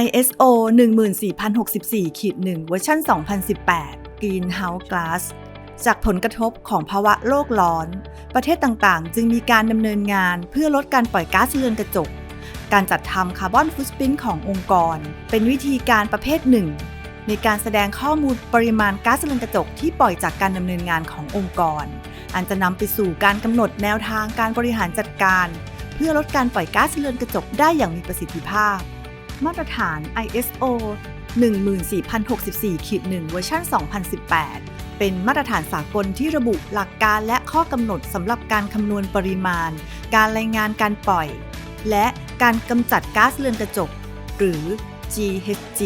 ISO 14064ขีด1เวอร์ชัน2018 Greenhouse Gas จากผลกระทบของภาวะโลกร้อน ประเทศต่างๆ จึงมีการดำเนินงานเพื่อลดการปล่อยก๊าซเรือนกระจก การจัดทำคาร์บอนฟุตปรินขององค์กร เป็นวิธีการประเภทหนึ่ง ในการแสดงข้อมูลปริมาณก๊าซเรือนกระจกที่ปล่อยจากการดำเนินงานขององค์กร อันจะนำไปสู่การกำหนดแนวทางการบริหารจัดการ เพื่อลดการปล่อยก๊าซเรือนกระจกได้อย่างมีประสิทธิภาพ มาตรฐาน ISO 14064ขีด1เวอร์ชัน2018 เป็นมาตรฐานสากลที่ระบุหลักการและข้อกำหนดสำหรับการคำนวณปริมาณ การรายงานการปล่อย และการกำจัดก๊าซเรือนกระจก หรือ GHG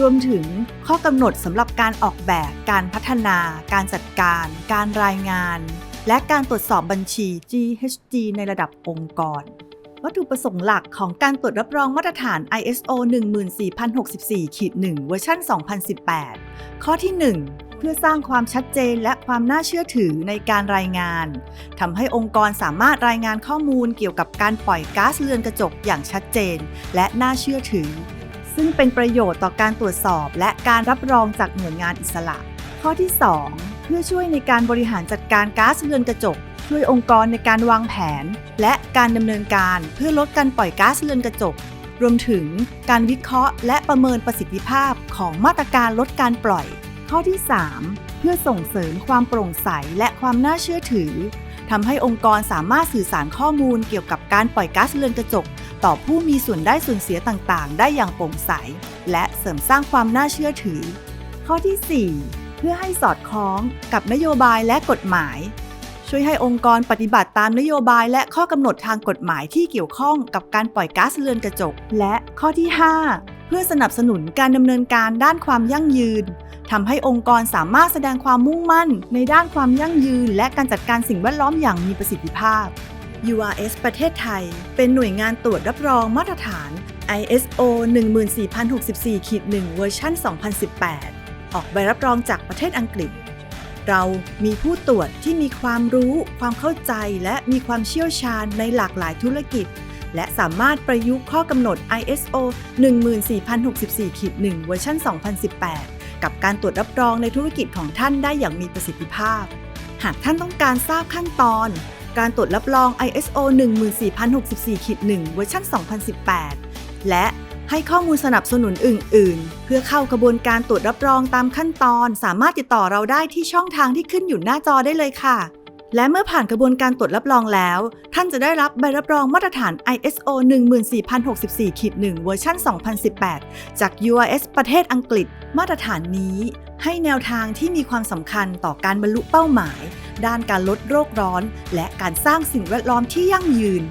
รวมถึงข้อกำหนดสำหรับการออกแบบการพัฒนา การจัดการ การรายงาน และการตรวจสอบบัญชี GHG ในระดับองค์กร วัตถุประสงค์หลักของการตรวจรับรองมาตรฐาน ISO 14064-1 เวอร์ชัน2018 ข้อที่ 1 เพื่อสร้างความชัดเจนและความน่าเชื่อถือในการรายงานทำให้องค์กรสามารถรายงานข้อมูลเกี่ยวกับการปล่อยก๊าซเรือนกระจกอย่างชัดเจน และน่าเชื่อถือ ซึ่งเป็นประโยชน์ต่อการตรวจสอบและการรับรองจากหน่วยงานอิสระ ข้อที่ 2 เพื่อช่วยในการบริหารจัดการก๊าซเรือนกระจก ช่วยองค์กรในการวางแผน และการดำเนินการเพื่อลดการปล่อยก๊าซเรือนกระจก รวมถึงการวิเคราะห์และประเมินประสิทธิภาพของมาตรการลดการปล่อย ข้อที่ 3 เพื่อส่งเสริมความโปร่งใสและความน่าเชื่อถือทำให้องค์กรสามารถสื่อสารข้อมูลเกี่ยวกับการปล่อยก๊าซเรือนกระจก ต่อผู้มีส่วนได้ส่วนเสียต่างๆ ได้อย่างโปร่งใส และเสริมสร้างความน่าเชื่อถือ ข้อที่ 4 เพื่อให้สอดคล้องกับนโยบายและกฎหมาย ช่วยให้องค์กรปฏิบัติตามนโยบายและข้อกำหนดทางกฎหมายที่เกี่ยวข้องกับการปล่อยก๊าซเรือนกระจก และข้อที่ 5 เพื่อสนับสนุนการดำเนินการด้านความยั่งยืนทำให้องค์กรสามารถแสดงความมุ่งมั่น ในด้านความยั่งยืน และการจัดการสิ่งแวดล้อมอย่างมีประสิทธิภาพ URS ประเทศไทย เป็นหน่วยงานตรวจรับรองมาตรฐาน ISO 14064ขีด1เวอร์ชัน2018 ออกใบรับรองจากประเทศอังกฤษ เรามีผู้ตรวจที่มีความรู้ ความเข้าใจ และมีความเชี่ยวชาญในหลากหลายธุรกิจ และสามารถประยุกต์ข้อกำหนด ISO 14064-1 เวอร์ชัน2018 กับการตรวจรับรองในธุรกิจของท่านได้อย่างมีประสิทธิภาพ หากท่านต้องการทราบขั้นตอน การตรวจรับรอง ISO 14064-1 เวอร์ชัน2018 และ ให้ข้อมูลสนับสนุนอื่น ๆ เพื่อเข้ากระบวนการตรวจรับรองตามขั้นตอน สามารถติดต่อเราได้ที่ช่องทางที่ขึ้นอยู่หน้าจอได้เลยค่ะ และเมื่อผ่านกระบวนการตรวจรับรองแล้ว ท่านจะได้รับใบรับรองมาตรฐาน ISO 14064-1 เวอร์ชัน2018 จาก URS ประเทศอังกฤษ มาตรฐานนี้ ให้แนวทางที่มีความสำคัญต่อการบรรลุเป้าหมาย ด้านการลดโลกร้อน และการสร้างสิ่งแวดล้อมที่ยั่งยืน